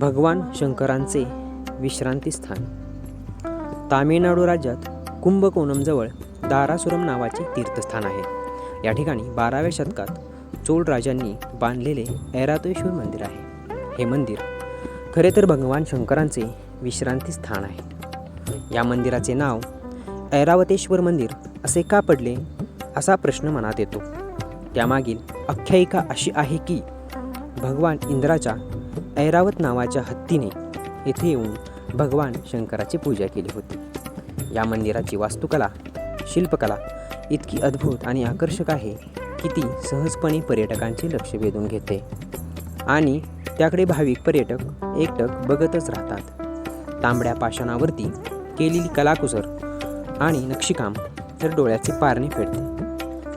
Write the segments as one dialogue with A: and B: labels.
A: भगवान शंकरांचे विश्रांतीस्थान तामिळनाडू राज्यात कुंभकोणमजवळ दारासुरम नावाचे तीर्थस्थान आहे. या ठिकाणी बाराव्या शतकात चोळ राजांनी बांधलेले ऐरातेश्वर मंदिर आहे. हे मंदिर खरे तर भगवान शंकरांचे विश्रांतीस्थान आहे. या मंदिराचे नाव ऐरावतेश्वर मंदिर असे का पडले असा प्रश्न मनात येतो. त्यामागील आख्यायिका अशी आहे की भगवान इंद्राच्या ऐरावत नावाच्या हत्तीने येथे येऊन भगवान शंकराची पूजा केली होती. या मंदिराची वास्तुकला शिल्पकला इतकी अद्भुत आणि आकर्षक आहे की ती सहजपणे पर्यटकांचे लक्ष वेधून घेते. आणि त्याकडे भाविक पर्यटक एकटक बघतच राहतात. तांबड्या पाषाणावरती केलेली कलाकुसर आणि नक्षीकाम तर डोळ्याचे पारणे फेडते.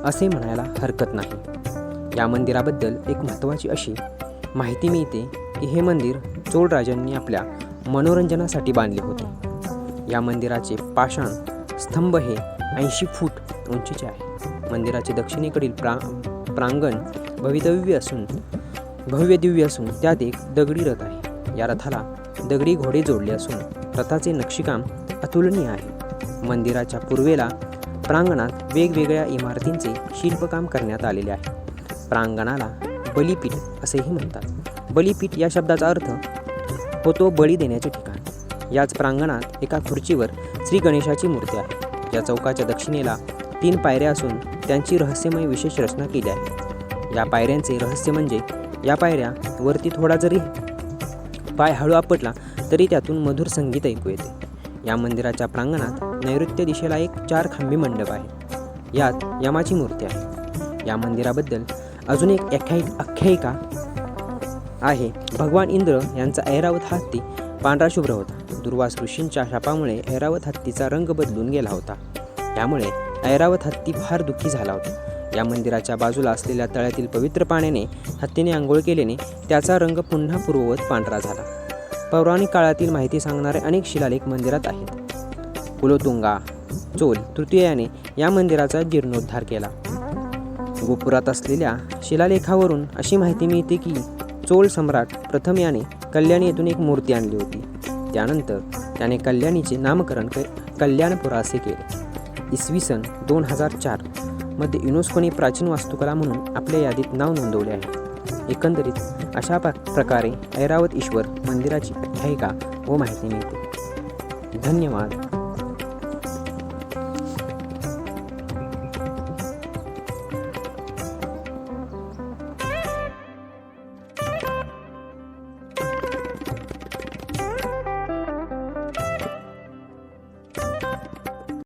A: असे म्हणायला हरकत नाही. या मंदिराबद्दल एक महत्त्वाची अशी माहिती मिळते हे मंदिर चोळ राजांनी आपल्या मनोरंजनासाठी बांधले होते. या मंदिराचे पाषाण स्तंभ हे ऐंशी फूट उंचीचे आहे. मंदिराचे दक्षिणेकडील प्रा प्रांगण भवितव्य असून भव्य दिव्य असून त्यात एक दगडी रथ आहे. या रथाला दगडी घोडे जोडले असून रथाचे नक्षीकाम अतुलनीय आहे. मंदिराच्या पूर्वेला प्रांगणात वेगवेगळ्या इमारतींचे शिल्पकाम करण्यात आलेले आहे. प्रांगणाला बलिपीठ असेही म्हणतात. बलिपीठ या शब्दाचा अर्थ होतो बळी देण्याचे ठिकाण. याच प्रांगणात एका खुर्चीवर श्री गणेशाची मूर्ती आहे. या चौकाच्या दक्षिणेला तीन पायऱ्या असून त्यांची रहस्यमय विशेष रचना केली आहे. या पायऱ्यांचे रहस्य म्हणजे या पायऱ्या वरती थोडा जरी पाय हळू आपटला तरी त्यातून मधुर संगीत ऐकू येते. या मंदिराच्या प्रांगणात नैऋत्य दिशेला एक चार खांबी मंडप आहे. यात यमाची मूर्ती आहे. या मंदिराबद्दल अजून एक आख्यायि आख्यायिका आहे. भगवान इंद्र यांचा ऐरावत हत्ती पांढरा शुभ्र होता. दुर्वास ऋषींच्या शापामुळे ऐरावत हत्तीचा रंग बदलून गेला होता. त्यामुळे ऐरावत हत्ती फार दुःखी झाला होता. या मंदिराच्या बाजूला असलेल्या तळ्यातील पवित्र पाण्याने हत्तीने आंघोळ केल्याने त्याचा रंग पुन्हा पूर्ववत पांढरा झाला. पौराणिक काळातील माहिती सांगणारे अनेक शिलालेख मंदिरात आहेत. कुलोतुंगा चोल तृतीयाने या मंदिराचा जीर्णोद्धार केला. गोपुरात असलेल्या शिलालेखावरून अशी माहिती मिळते की चोळ सम्राट प्रथम याने कल्याणी येथून एक मूर्ती आणली होती. त्यानंतर त्याने कल्याणीचे नामकरण क कल्याणपुरा असे केले. इसवी सन दोन हजार चारमध्ये युनेस्कोने प्राचीन वास्तुकला म्हणून आपल्या यादीत नाव नोंदवले आहे. एकंदरीत अशा प्र प्रकारे ऐरावत ईश्वर मंदिराची आख्यायिका व माहिती मिळते. धन्यवाद.